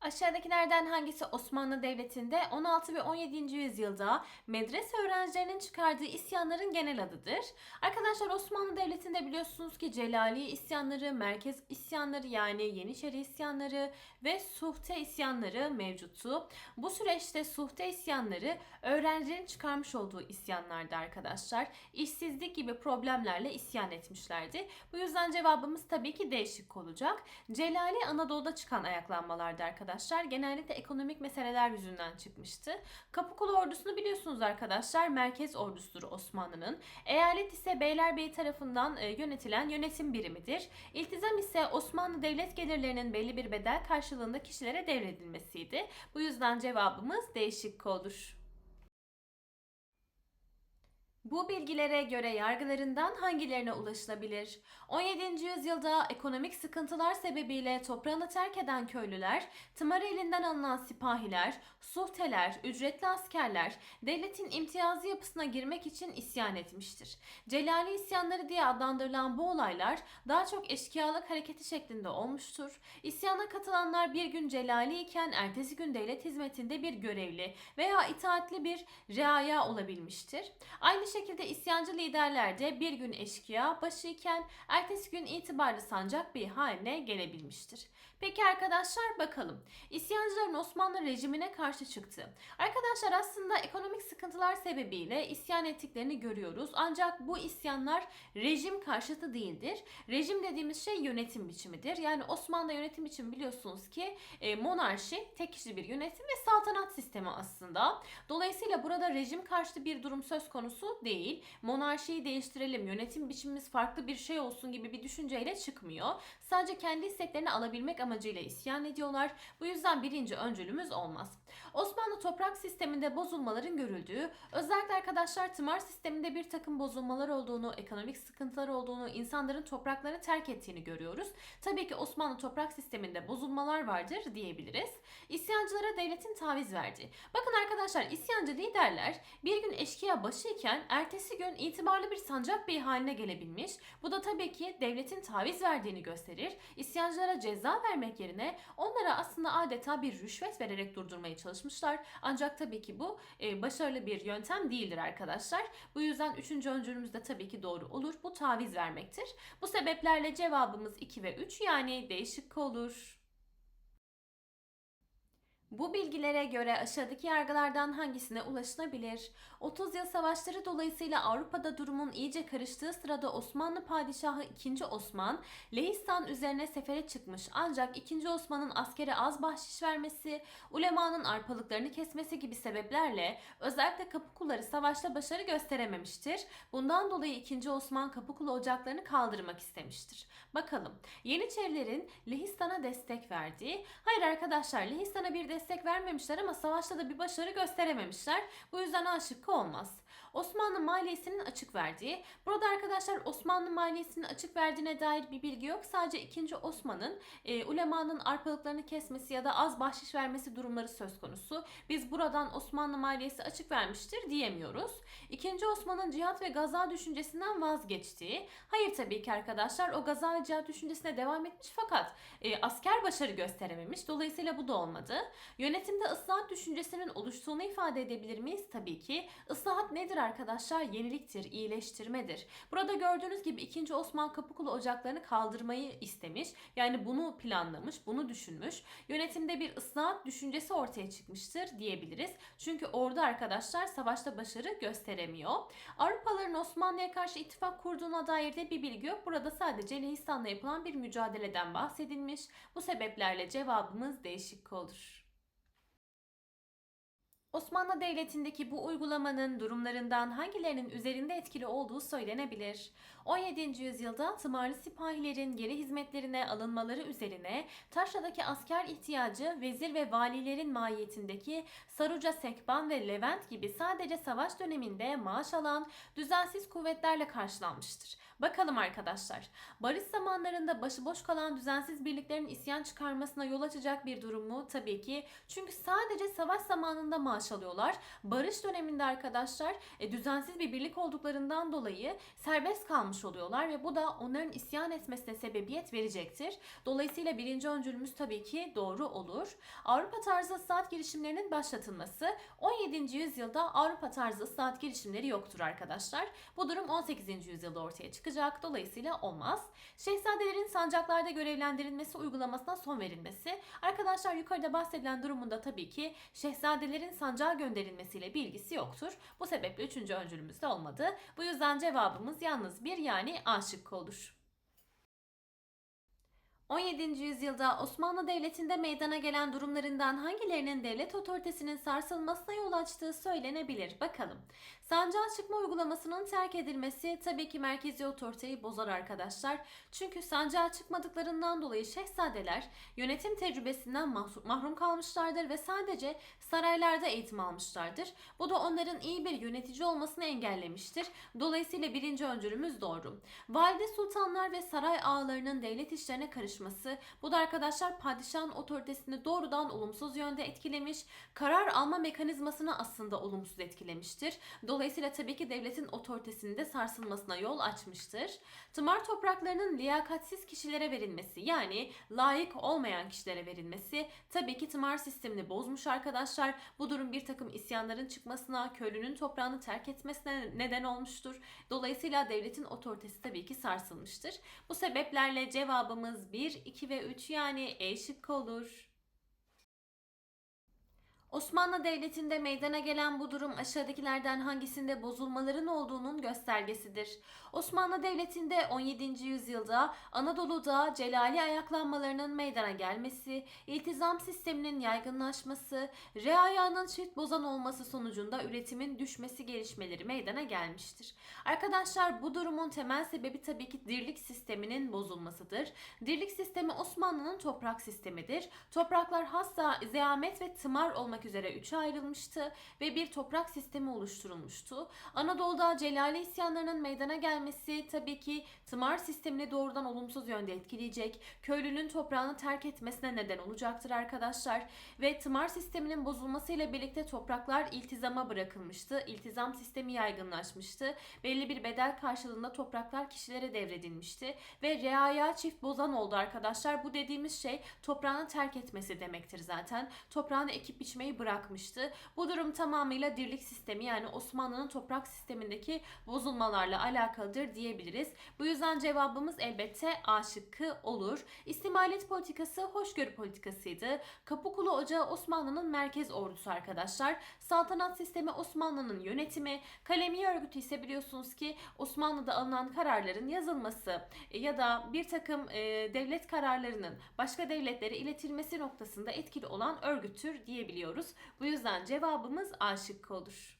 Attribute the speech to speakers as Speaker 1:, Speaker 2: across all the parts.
Speaker 1: Aşağıdakilerden hangisi Osmanlı Devleti'nde 16 ve 17. yüzyılda medrese öğrencilerinin çıkardığı isyanların genel adıdır? Arkadaşlar Osmanlı Devleti'nde biliyorsunuz ki Celali isyanları, Merkez isyanları yani Yeniçeri isyanları ve Suhte isyanları mevcuttu. Bu süreçte Suhte isyanları öğrencilerin çıkarmış olduğu isyanlardı arkadaşlar. İşsizlik gibi problemlerle isyan etmişlerdi. Bu yüzden cevabımız tabii ki değişik olacak. Celali Anadolu'da çıkan ayaklanmalardı arkadaşlar. Genellikle ekonomik meseleler yüzünden çıkmıştı. Kapıkulu ordusunu biliyorsunuz arkadaşlar. Merkez ordusudur Osmanlı'nın. Eyalet ise Beylerbeyi tarafından e, yönetilen yönetim birimidir. İltizam ise Osmanlı devlet gelirlerinin belli bir bedel karşılığında kişilere devredilmesiydi. Bu yüzden cevabımız değişik olur. Bu bilgilere göre yargılarından hangilerine ulaşılabilir? 17. yüzyılda ekonomik sıkıntılar sebebiyle toprağını terk eden köylüler, tımarı elinden alınan sipahiler, suhteler, ücretli askerler devletin imtiyazı yapısına girmek için isyan etmiştir. Celali isyanları diye adlandırılan bu olaylar daha çok eşkıyalık hareketi şeklinde olmuştur. İsyana katılanlar bir gün Celali iken ertesi gün devlet hizmetinde bir görevli veya itaatli bir reaya olabilmiştir. Aynı şekilde isyancı liderler de bir gün eşkıya başı iken ertesi gün itibarlı sancak bir haline gelebilmiştir. Peki arkadaşlar bakalım. İsyancıların Osmanlı rejimine karşı çıktı. Arkadaşlar aslında ekonomik sıkıntılar sebebiyle isyan ettiklerini görüyoruz. Ancak bu isyanlar rejim karşıtı değildir. Rejim dediğimiz şey yönetim biçimidir. Yani Osmanlı yönetim biçimi biliyorsunuz ki e, monarşi, tek kişili bir yönetim ve saltanat sistemi aslında. Dolayısıyla burada rejim karşıtı bir durum söz konusu değil. Monarşiyi değiştirelim, yönetim biçimimiz farklı bir şey olsun gibi bir düşünceyle çıkmıyor. Sadece kendi isteklerini alabilmek amacıyla isyan ediyorlar. Bu yüzden birinci öncülümüz olmaz. Osmanlı toprak sisteminde bozulmaların görüldüğü, özellikle arkadaşlar tımar sisteminde bir takım bozulmalar olduğunu, ekonomik sıkıntılar olduğunu, insanların topraklarını terk ettiğini görüyoruz. Tabii ki Osmanlı toprak sisteminde bozulmalar vardır diyebiliriz. İsyancılara devletin taviz verdiği. Bakın arkadaşlar isyancı liderler bir gün eşkıya başıyken ertesi gün itibarlı bir sancak bey haline gelebilmiş. Bu da tabii ki devletin taviz verdiğini gösterir. İsyancılara ceza vermek yerine onlara aslında adeta bir rüşvet vererek durdurmaya çalışmışlar. Ancak tabii ki bu e, başarılı bir yöntem değildir arkadaşlar. Bu yüzden üçüncü öncülümüz de tabii ki doğru olur. Bu taviz vermektir. Bu sebeplerle cevabımız 2 ve 3 yani değişik olur. Bu bilgilere göre aşağıdaki yargılardan hangisine ulaşılabilir? 30 yıl savaşları dolayısıyla Avrupa'da durumun iyice karıştığı sırada Osmanlı Padişahı 2. Osman Lehistan üzerine sefere çıkmış ancak 2. Osman'ın askere az bahşiş vermesi, ulemanın arpalıklarını kesmesi gibi sebeplerle özellikle Kapıkulları savaşta başarı gösterememiştir. Bundan dolayı 2. Osman Kapıkulu ocaklarını kaldırmak istemiştir. Bakalım Yeniçerilerin Lehistan'a destek verdiği, hayır arkadaşlar Lehistan'a bir destek vermemişler ama savaşta da bir başarı gösterememişler. Bu yüzden A şıkkı olmaz. Osmanlı maliyesinin açık verdiği. Burada arkadaşlar Osmanlı maliyesinin açık verdiğine dair bir bilgi yok. Sadece 2. Osman'ın e, ulemanın arpalıklarını kesmesi ya da az bahşiş vermesi durumları söz konusu. Biz buradan Osmanlı maliyesi açık vermiştir diyemiyoruz. 2. Osman'ın cihat ve gaza düşüncesinden vazgeçtiği. Hayır tabii ki arkadaşlar o gaza ve cihat düşüncesine devam etmiş fakat e, asker başarı gösterememiş. Dolayısıyla bu da olmadı. Yönetimde ıslahat düşüncesinin oluştuğunu ifade edebilir miyiz? Tabii ki. Islahat nedir arkadaşlar? Yeniliktir, iyileştirmedir. Burada gördüğünüz gibi 2. Osman Kapıkulu ocaklarını kaldırmayı istemiş. Yani bunu planlamış, bunu düşünmüş. Yönetimde bir ıslahat düşüncesi ortaya çıkmıştır diyebiliriz. Çünkü orada arkadaşlar savaşta başarı gösteremiyor. Avrupalıların Osmanlı'ya karşı ittifak kurduğuna dair de bir bilgi yok. Burada sadece Lehistan'la yapılan bir mücadeleden bahsedilmiş. Bu sebeplerle cevabımız değişik olur. Osmanlı Devleti'ndeki bu uygulamanın durumlarından hangilerinin üzerinde etkili olduğu söylenebilir. 17. yüzyılda tımarlı sipahilerin geri hizmetlerine alınmaları üzerine Taşra'daki asker ihtiyacı vezir ve valilerin mahiyetindeki Saruca Sekban ve Levent gibi sadece savaş döneminde maaş alan düzensiz kuvvetlerle karşılanmıştır. Bakalım arkadaşlar. Barış zamanlarında başıboş kalan düzensiz birliklerin isyan çıkarmasına yol açacak bir durum mu? Tabii ki. Çünkü sadece savaş zamanında maaş alıyorlar. Barış döneminde arkadaşlar e, düzensiz bir birlik olduklarından dolayı serbest kalmış oluyorlar ve bu da onların isyan etmesine sebebiyet verecektir. Dolayısıyla birinci öncülümüz tabii ki doğru olur. Avrupa tarzı saat girişimlerinin başlatılması 17. yüzyılda Avrupa tarzı saat girişimleri yoktur arkadaşlar. Bu durum 18. yüzyılda ortaya çıkacak. Dolayısıyla olmaz. Şehzadelerin sancaklarda görevlendirilmesi uygulamasına son verilmesi. Arkadaşlar yukarıda bahsedilen durumunda tabii ki şehzadelerin sancağa gönderilmesiyle bir ilgisi yoktur. Bu sebeple üçüncü öncülümüz de olmadı. Bu yüzden cevabımız yalnız bir yani A şıkkı olur. 17. yüzyılda Osmanlı Devleti'nde meydana gelen durumlarından hangilerinin devlet otoritesinin sarsılmasına yol açtığı söylenebilir. Bakalım. Sancağa çıkma uygulamasının terk edilmesi tabii ki merkezi otoriteyi bozar arkadaşlar. Çünkü sancağa çıkmadıklarından dolayı şehzadeler yönetim tecrübesinden mahrum- kalmışlardır ve sadece saraylarda eğitim almışlardır. Bu da onların iyi bir yönetici olmasını engellemiştir. Dolayısıyla birinci öncülümüz doğru. Valide sultanlar ve saray ağalarının devlet işlerine karışması, bu da arkadaşlar padişahın otoritesini doğrudan olumsuz yönde etkilemiş, karar alma mekanizmasını aslında olumsuz etkilemiştir. Dolayısıyla tabii ki devletin otoritesinin de sarsılmasına yol açmıştır. Tımar topraklarının liyakatsiz kişilere verilmesi yani layık olmayan kişilere verilmesi tabii ki tımar sistemini bozmuş arkadaşlar. Bu durum bir takım isyanların çıkmasına, köylünün toprağını terk etmesine neden olmuştur. Dolayısıyla devletin otoritesi tabii ki sarsılmıştır. Bu sebeplerle cevabımız 1, 2 ve 3 yani E şıkkı olur. Osmanlı Devleti'nde meydana gelen bu durum aşağıdakilerden hangisinde bozulmaların olduğunun göstergesidir. Osmanlı Devleti'nde 17. yüzyılda Anadolu'da celali ayaklanmalarının meydana gelmesi, iltizam sisteminin yaygınlaşması, reayanın çift bozan olması sonucunda üretimin düşmesi gelişmeleri meydana gelmiştir. Arkadaşlar bu durumun temel sebebi tabii ki dirlik sisteminin bozulmasıdır. Dirlik sistemi Osmanlı'nın toprak sistemidir. Topraklar hassa, zeamet ve tımar olmak üzere üçe ayrılmıştı ve bir toprak sistemi oluşturulmuştu. Anadolu'da Celali isyanlarının meydana gelmesi tabii ki tımar sistemini doğrudan olumsuz yönde etkileyecek, köylünün toprağını terk etmesine neden olacaktır arkadaşlar. Ve tımar sisteminin bozulmasıyla birlikte topraklar iltizama bırakılmıştı. İltizam sistemi yaygınlaşmıştı. Belli bir bedel karşılığında topraklar kişilere devredilmişti ve reaya çift bozan oldu arkadaşlar. Bu dediğimiz şey toprağını terk etmesi demektir zaten. Toprağını ekip biçmeyi bırakmıştı. Bu durum tamamıyla dirlik sistemi yani Osmanlı'nın toprak sistemindeki bozulmalarla alakalıdır diyebiliriz. Bu yüzden cevabımız elbette A şıkkı olur. İstimalet politikası hoşgörü politikasıydı. Kapıkulu Ocağı Osmanlı'nın merkez ordusu arkadaşlar. Saltanat sistemi Osmanlı'nın yönetimi. Kalemiye örgütü ise biliyorsunuz ki Osmanlı'da alınan kararların yazılması e, ya da bir takım e, devlet kararlarının başka devletlere iletilmesi noktasında etkili olan örgüttür diyebiliyoruz. Bu yüzden cevabımız A şıkkı olur.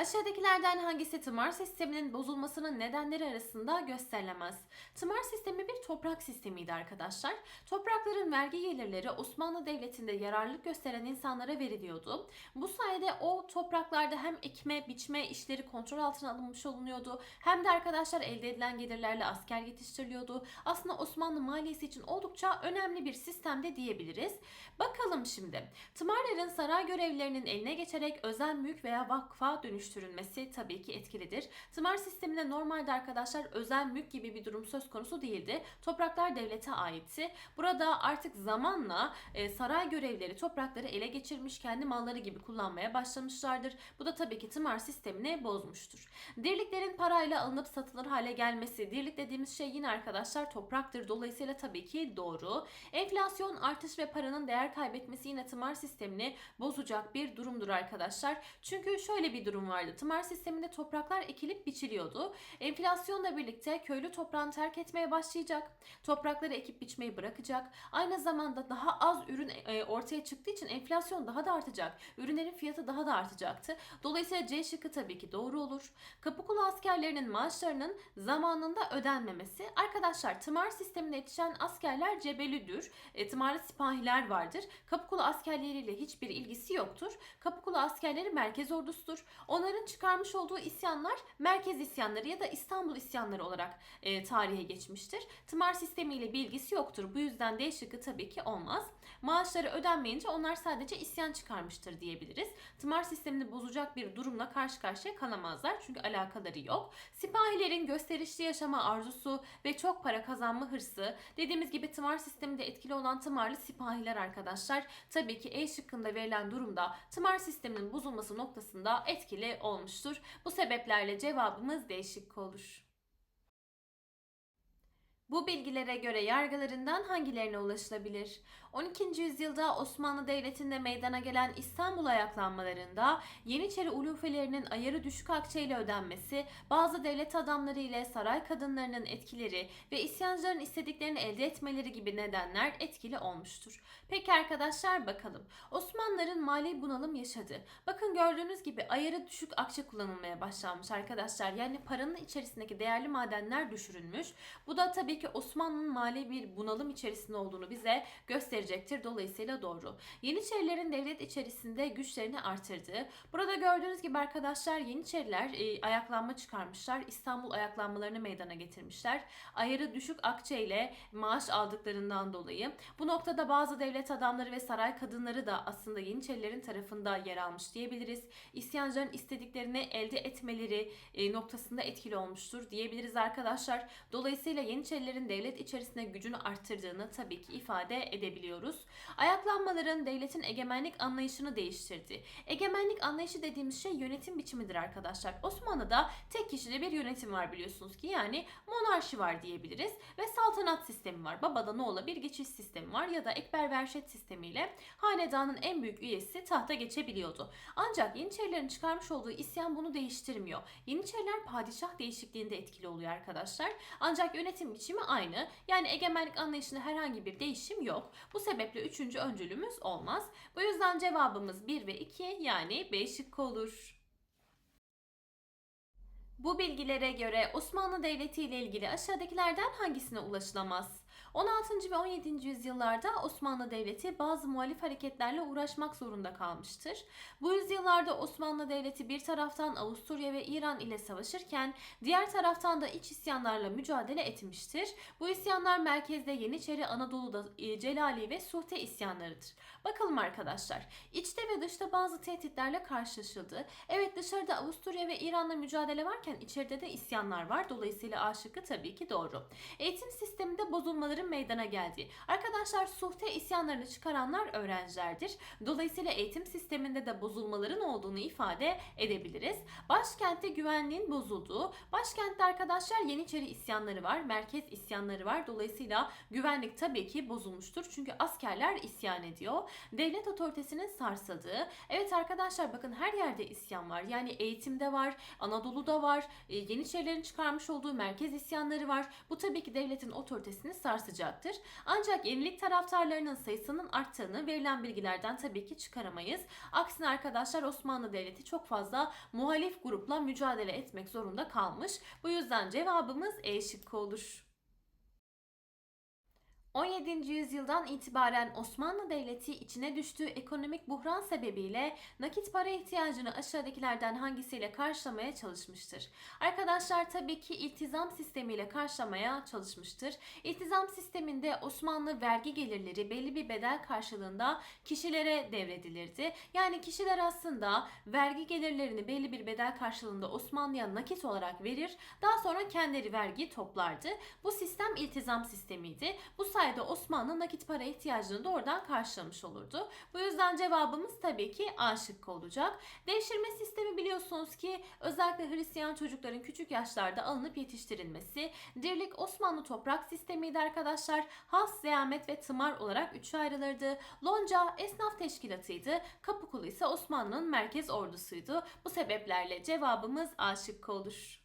Speaker 1: Aşağıdakilerden hangisi tımar sisteminin bozulmasının nedenleri arasında gösterilemez? Tımar sistemi bir toprak sistemiydi arkadaşlar. Toprakların vergi gelirleri Osmanlı Devleti'nde yararlılık gösteren insanlara veriliyordu. Bu sayede o topraklarda hem ekme, biçme işleri kontrol altına alınmış olunuyordu. Hem de arkadaşlar elde edilen gelirlerle asker yetiştiriliyordu. Aslında Osmanlı maliyesi için oldukça önemli bir sistemde diyebiliriz. Bakalım şimdi. Tımarların saray görevlilerinin eline geçerek özel mülk veya vakfa dönüştürülmesi tabii ki etkilidir. Tımar sisteminde normalde arkadaşlar özel mülk gibi bir durum söz konusu değildi. Topraklar devlete aitti. Burada artık zamanla e, saray görevlileri toprakları ele geçirmiş, kendi malları gibi kullanmaya başlamışlardır. Bu da tabii ki tımar sistemini bozmuştur. Dirliklerin parayla alınıp satılır hale gelmesi. Dirlik dediğimiz şey yine arkadaşlar topraktır. Dolayısıyla tabii ki doğru. Enflasyon artış ve paranın değer kaybetmesi yine tımar sistemini bozacak bir durumdur arkadaşlar. Çünkü şöyle bir durum vardı. Tımar sisteminde topraklar ekilip biçiliyordu. Enflasyonla birlikte köylü toprağını terk etmeye başlayacak. Toprakları ekip biçmeyi bırakacak. Aynı zamanda daha az ürün e, ortaya çıktığı için enflasyon daha da artacak. Ürünlerin fiyatı daha da artacaktı. Dolayısıyla C şıkkı tabii ki doğru olur. Kapıkulu askerlerinin maaşlarının zamanında ödenmemesi. Arkadaşlar tımar sistemine yetişen askerler cebelüdür. E, tımarlı sipahiler vardır. Kapıkulu askerleriyle hiçbir ilgisi yoktur. Kapıkulu askerleri merkez ordusudur. Onların çıkarmış olduğu isyanlar merkez isyanları ya da İstanbul isyanları olarak e, tarihe geçmiştir. Tımar sistemiyle bir ilgisi yoktur. Bu yüzden D şıkkı tabii ki olmaz. Maaşları ödenmeyince onlar sadece isyan çıkarmıştır diyebiliriz. Tımar sistemini bozacak bir durumla karşı karşıya kalamazlar çünkü alakaları yok. Sipahilerin gösterişli yaşama arzusu ve çok para kazanma hırsı, dediğimiz gibi tımar sisteminde etkili olan tımarlı sipahiler arkadaşlar. Tabii ki E şıkkında verilen durumda tımar sisteminin bozulması noktasında etkili olmuştur. Bu sebeplerle cevabımız D şıkkı olur. Bu bilgilere göre yargılarından hangilerine ulaşılabilir? 12. yüzyılda Osmanlı Devleti'nde meydana gelen İstanbul ayaklanmalarında Yeniçeri ulufelerinin ayarı düşük akçeyle ödenmesi, bazı devlet adamları ile saray kadınlarının etkileri ve isyancıların istediklerini elde etmeleri gibi nedenler etkili olmuştur. Peki arkadaşlar bakalım. Osmanlıların mali bunalım yaşadı. Bakın gördüğünüz gibi ayarı düşük akçe kullanılmaya başlanmış arkadaşlar. Yani paranın içerisindeki değerli madenler düşürülmüş. Bu da tabii ki Osmanlı'nın mali bir bunalım içerisinde olduğunu bize gösterecektir. Dolayısıyla doğru. Yeniçerilerin devlet içerisinde güçlerini artırdığı. Burada gördüğünüz gibi arkadaşlar Yeniçeriler e, ayaklanma çıkarmışlar. İstanbul ayaklanmalarını meydana getirmişler. Ayarı düşük akçe ile maaş aldıklarından dolayı. Bu noktada bazı devlet adamları ve saray kadınları da aslında Yeniçerilerin tarafında yer almış diyebiliriz. İsyancıların istediklerini elde etmeleri e, noktasında etkili olmuştur diyebiliriz arkadaşlar. Dolayısıyla Yeniçerilerin devlet içerisinde gücünü arttırdığını tabii ki ifade edebiliyoruz. Ayaklanmaların devletin egemenlik anlayışını değiştirdi. Egemenlik anlayışı dediğimiz şey yönetim biçimidir arkadaşlar. Osmanlı'da tek kişide bir yönetim var biliyorsunuz ki yani monarşi var diyebiliriz ve saltanat sistemi var. Babadan oğula bir geçiş sistemi var ya da ekber verşet sistemiyle hanedanın en büyük üyesi tahta geçebiliyordu. Ancak Yeniçerilerin çıkarmış olduğu isyan bunu değiştirmiyor. Yeniçeriler padişah değişikliğinde etkili oluyor arkadaşlar. Ancak yönetim biçimi aynı. Yani egemenlik anlayışında herhangi bir değişim yok. Bu sebeple üçüncü öncülümüz olmaz. Bu yüzden cevabımız 1 ve 2 yani B şıkkı olur. Bu bilgilere göre Osmanlı Devleti ile ilgili aşağıdakilerden hangisine ulaşılamaz? 16. ve 17. yüzyıllarda Osmanlı Devleti bazı muhalif hareketlerle uğraşmak zorunda kalmıştır. Bu yüzyıllarda Osmanlı Devleti bir taraftan Avusturya ve İran ile savaşırken diğer taraftan da iç isyanlarla mücadele etmiştir. Bu isyanlar merkezde Yeniçeri, Anadolu'da e, Celali ve Suhte isyanlarıdır. Bakalım arkadaşlar. İçte ve dışta bazı tehditlerle karşılaşıldı. Evet dışarıda Avusturya ve İran'la mücadele varken içeride de isyanlar var. Dolayısıyla A şıkkı tabii ki doğru. Eğitim sisteminde bozulmaların meydana geldiği. Arkadaşlar suhte isyanlarını çıkaranlar öğrencilerdir. Dolayısıyla eğitim sisteminde de bozulmaların olduğunu ifade edebiliriz. Başkentte güvenliğin bozulduğu. Başkentte arkadaşlar Yeniçeri isyanları var. Merkez isyanları var. Dolayısıyla güvenlik tabii ki bozulmuştur. Çünkü askerler isyan ediyor. Devlet otoritesinin sarsıldığı. Evet arkadaşlar bakın her yerde isyan var. Yani eğitimde var, Anadolu'da var, e, Yeniçerilerin çıkarmış olduğu merkez isyanları var. Bu tabii ki devletin otoritesini sarsacaktır. Ancak yenilik taraftarlarının sayısının arttığını verilen bilgilerden tabii ki çıkaramayız. Aksine arkadaşlar Osmanlı Devleti çok fazla muhalif grupla mücadele etmek zorunda kalmış. Bu yüzden cevabımız E şıkkı olur. 17. yüzyıldan itibaren Osmanlı Devleti içine düştüğü ekonomik buhran sebebiyle nakit para ihtiyacını aşağıdakilerden hangisiyle karşılamaya çalışmıştır? Arkadaşlar tabii ki iltizam sistemiyle karşılamaya çalışmıştır. İltizam sisteminde Osmanlı vergi gelirleri belli bir bedel karşılığında kişilere devredilirdi. Yani kişiler aslında vergi gelirlerini belli bir bedel karşılığında Osmanlı'ya nakit olarak verir. Daha sonra kendileri vergi toplardı. Bu sistem iltizam sistemiydi. Bu sayede Osmanlı nakit para ihtiyacını doğrudan karşılamış olurdu. Bu yüzden cevabımız tabii ki A şıkkı olacak. Devşirme sistemi biliyorsunuz ki özellikle Hristiyan çocukların küçük yaşlarda alınıp yetiştirilmesi. Dirlik Osmanlı toprak sistemiydi arkadaşlar. Has, zeyamet ve tımar olarak üçe ayrılırdı. Lonca esnaf teşkilatıydı. Kapıkulu ise Osmanlı'nın merkez ordusuydu. Bu sebeplerle cevabımız A şıkkı olur.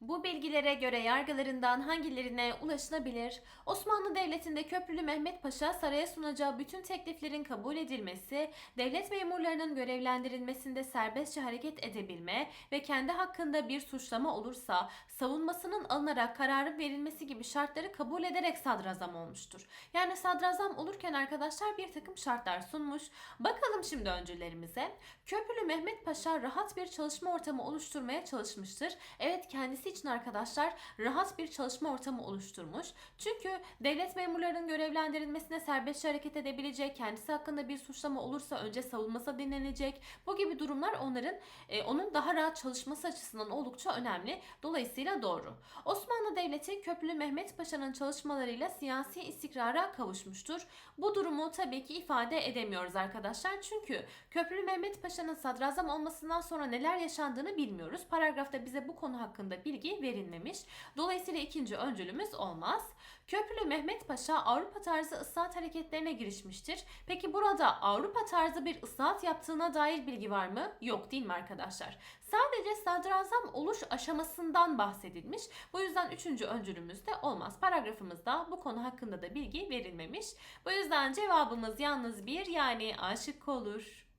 Speaker 1: Bu bilgilere göre yargılarından hangilerine ulaşılabilir? Osmanlı Devleti'nde Köprülü Mehmet Paşa saraya sunacağı bütün tekliflerin kabul edilmesi, devlet memurlarının görevlendirilmesinde serbestçe hareket edebilme ve kendi hakkında bir suçlama olursa savunmasının alınarak kararın verilmesi gibi şartları kabul ederek sadrazam olmuştur. Yani sadrazam olurken arkadaşlar bir takım şartlar sunmuş. Bakalım şimdi öncülerimize. Köprülü Mehmet Paşa rahat bir çalışma ortamı oluşturmaya çalışmıştır. Evet kendisi için arkadaşlar rahat bir çalışma ortamı oluşturmuş. Çünkü devlet memurlarının görevlendirilmesine serbestçe hareket edebilecek, kendisi hakkında bir suçlama olursa önce savunması dinlenecek. Bu gibi durumlar onların e, onun daha rahat çalışması açısından oldukça önemli. Dolayısıyla doğru. Osmanlı Devleti Köprülü Mehmet Paşa'nın çalışmalarıyla siyasi istikrara kavuşmuştur. Bu durumu tabii ki ifade edemiyoruz arkadaşlar. Çünkü Köprülü Mehmet Paşa'nın sadrazam olmasından sonra neler yaşandığını bilmiyoruz. Paragrafta bize bu konu hakkında bilgi verilmemiş. Dolayısıyla ikinci öncülümüz olmaz. Köprülü Mehmet Paşa Avrupa tarzı ıslahat hareketlerine girişmiştir. Peki burada Avrupa tarzı bir ıslahat yaptığına dair bilgi var mı? Yok değil mi arkadaşlar? Sadece sadrazam oluş aşamasından bahsedilmiş. Bu yüzden üçüncü öncülümüzde olmaz. Paragrafımızda bu konu hakkında da bilgi verilmemiş. Bu yüzden cevabımız yalnız bir yani A şıkkı olur.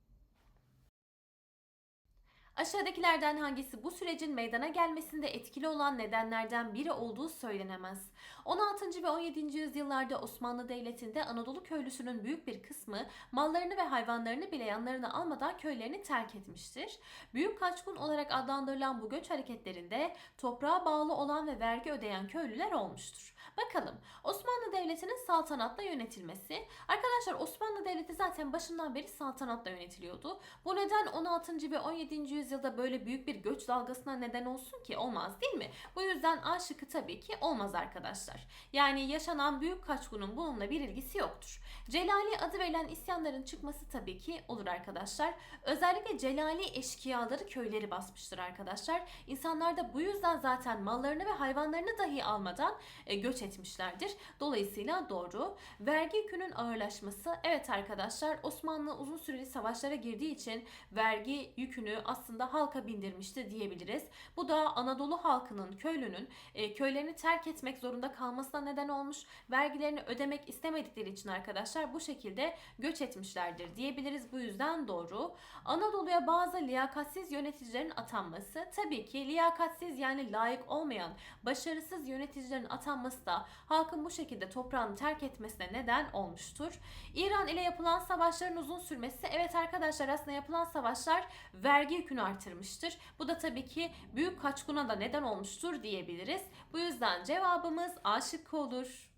Speaker 1: Aşağıdakilerden hangisi bu sürecin meydana gelmesinde etkili olan nedenlerden biri olduğu söylenemez. 16. ve 17. yüzyıllarda Osmanlı Devleti'nde Anadolu köylüsünün büyük bir kısmı mallarını ve hayvanlarını bile yanlarına almadan köylerini terk etmiştir. Büyük kaçkın olarak adlandırılan bu göç hareketlerinde toprağa bağlı olan ve vergi ödeyen köylüler olmuştur. Bakalım Osmanlı Devleti'nin saltanatla yönetilmesi. Arkadaşlar Osmanlı Devleti zaten başından beri saltanatla yönetiliyordu. Bu neden 16. ve 17. yüzyılda böyle büyük bir göç dalgasına neden olsun ki? Olmaz değil mi? Bu yüzden A şıkkı tabii ki olmaz arkadaşlar. Yani yaşanan büyük kaçkunun bununla bir ilgisi yoktur. Celali adı verilen isyanların çıkması tabii ki olur arkadaşlar. Özellikle Celali eşkıyaları köyleri basmıştır arkadaşlar. İnsanlar da bu yüzden zaten mallarını ve hayvanlarını dahi almadan e, göç etmişlerdir. Dolayısıyla doğru. Vergi yükünün ağırlaşması. Evet arkadaşlar Osmanlı uzun süreli savaşlara girdiği için vergi yükünü aslında halka bindirmişti diyebiliriz. Bu da Anadolu halkının, köylünün e, köylerini terk etmek zorunda kalmasına neden olmuş. Vergilerini ödemek istemedikleri için arkadaşlar bu şekilde göç etmişlerdir diyebiliriz. Bu yüzden doğru. Anadolu'ya bazı liyakatsiz yöneticilerin atanması. Tabii ki liyakatsiz yani layık olmayan, başarısız yöneticilerin atanması da halkın bu şekilde toprağını terk etmesine neden olmuştur. İran ile yapılan savaşların uzun sürmesi. Evet arkadaşlar aslında yapılan savaşlar vergi yükünü artırmıştır. Bu da tabii ki büyük kaçkuna da neden olmuştur diyebiliriz. Bu yüzden cevabımız A şıkkı olur.